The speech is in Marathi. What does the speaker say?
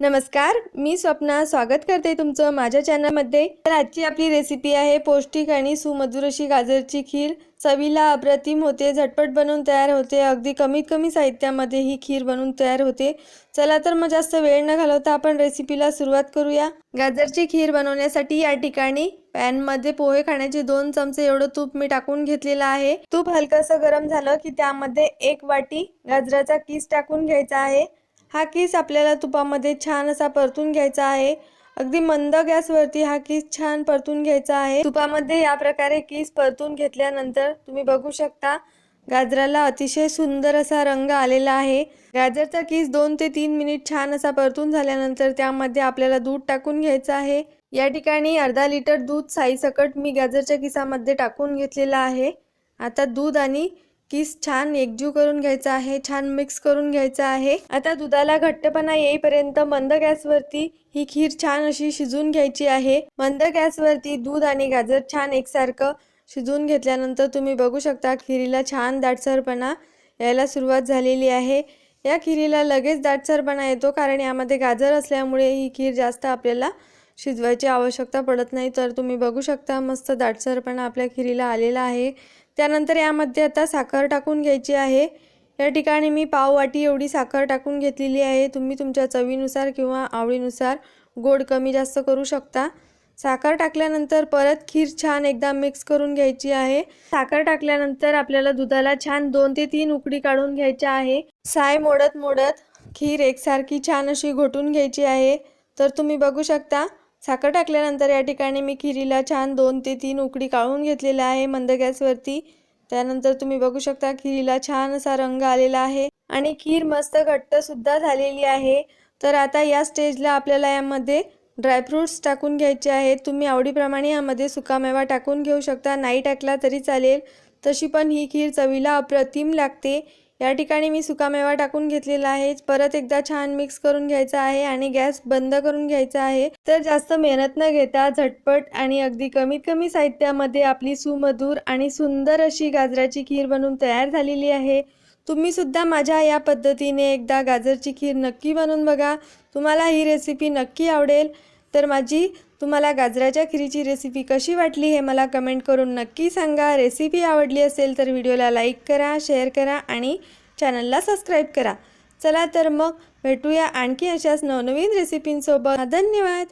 नमस्कार मी स्वप्ना. स्वागत करते तुमचं माझ्या चॅनलमध्ये. तर आजची आपली रेसिपी आहे पौष्टिक आणि सुमधुर अशी गाजरची खीर. चवीला अप्रतिम होते झटपट बनवून तयार होते. अगदी कमीत कमी साहित्यामध्ये ही खीर बनवून तयार होते. चला तर मग जास्त वेळ न घालवता आपण रेसिपीला सुरुवात करूया. गाजरची खीर बनवण्यासाठी या ठिकाणी पॅनमध्ये पोहे खाण्याचे दोन चमचे एवढं तूप मी टाकून घेतलेलं आहे. तूप हलकंसं गरम झालं की त्यामध्ये एक वाटी गाजराचा किस टाकून घ्यायचा आहे. हा किस आपल्याला तुपामध्ये छान असा परतून घ्यायचा आहे. अगदी मंद गॅसवरती हा किस छान परतून घ्यायचा आहे. तुपामध्ये या प्रकारे किस परतून घेतल्यानंतर तुम्ही बघू शकता गाजराला अतिशय सुंदर असा रंग आलेला आहे. गाजरचा किस दोन ते तीन मिनिट छान असा परतून झाल्यानंतर त्यामध्ये आपल्याला दूध टाकून घ्यायचं आहे. या ठिकाणी अर्धा लिटर दूध साईसकट मी गाजरच्या किसामध्ये टाकून घेतलेलं आहे. आता दूध आणि किस छान एकजीव करून घ्यायचा आहे छान मिक्स करून घ्यायचा आहे. आता दुधाला घट्टपणा येईपर्यंत मंद गॅसवरती ही खीर छान अशी शिजून घ्यायची आहे. मंद गॅसवरती दूध आणि गाजर छान एकसारखं शिजून घेतल्यानंतर तुम्ही बघू शकता खिरीला छान दाटसरपणा यायला सुरुवात झालेली आहे. या खिरीला लगेच दाटसरपणा येतो कारण यामध्ये गाजर असल्यामुळे ही खीर जास्त आपल्याला शिजवायची आवश्यकता पडत नाही. तर तुम्ही बघू शकता मस्त दाटसरपणा आपल्या खिरीला आलेला आहे. त्यानंतर यामध्ये आता साखर टाकून घ्यायची आहे. या ठिकाणी मी पाव वाटी एवढी साखर टाकून घेतलेली आहे. तुम्ही तुमच्या चवीनुसार किंवा आवडीनुसार गोड कमी जास्त करू शकता. साखर टाकल्यानंतर परत खीर छान एकदा मिक्स करून घ्यायची आहे. साखर टाकल्यानंतर आपल्याला दुधाला छान दोन ते तीन उकडी काढून घ्यायच्या आहे. साय मोडत मोडत खीर एकसारखी छान अशी घोटून घ्यायची आहे. तर तुम्ही बघू शकता साखर टाकल्यानंतर या ठिकाणी मी खिरीला छान दोन ते तीन उकडी काढून घेतलेला आहे मंद गॅसवरती. त्यानंतर तुम्ही बघू शकता खिरीला छान असा रंग आलेला आहे आणि खीर मस्त घट्ट सुद्धा झालेली आहे. तर आता या स्टेजला आपल्याला यामध्ये ड्रायफ्रूट्स टाकून घ्यायचे आहेत. तुम्ही आवडीप्रमाणे यामध्ये सुकामेवा टाकून घेऊ शकता. नाही टाकला तरी चालेल. तशी पण ही खीर चवीला अप्रतिम लागते. या ठिकाणी मी सुकामेवा टाकून घेतलेला आहे. परत एकदा छान मिक्स करून घ्यायचा आहे आणि गॅस बंद करून घ्यायचा आहे. तर जास्त मेहनत न घेता झटपट आणि अगदी कमीत कमी साहित्यामध्ये आपली सुमधूर आणि सुंदर अशी गाजराची खीर बनवून तयार झालेली आहे. तुम्ही सुद्धा माझ्या या पद्धतीने एकदा गाजरची खीर नक्की बनवून बघा. तुम्हाला ही रेसिपी नक्की आवडेल. तर माझी तुम्हाला गाजराच्या खिरीची रेसिपी कशी वाटली हे मला कमेंट करून नक्की सांगा. रेसिपी आवडली असेल तर व्हिडिओला लाईक करा शेअर करा आणि चॅनलला सबस्क्राईब करा. चला तर मग भेटूया आणखी अशाच नवनवीन रेसिपींसोबत धन्यवाद.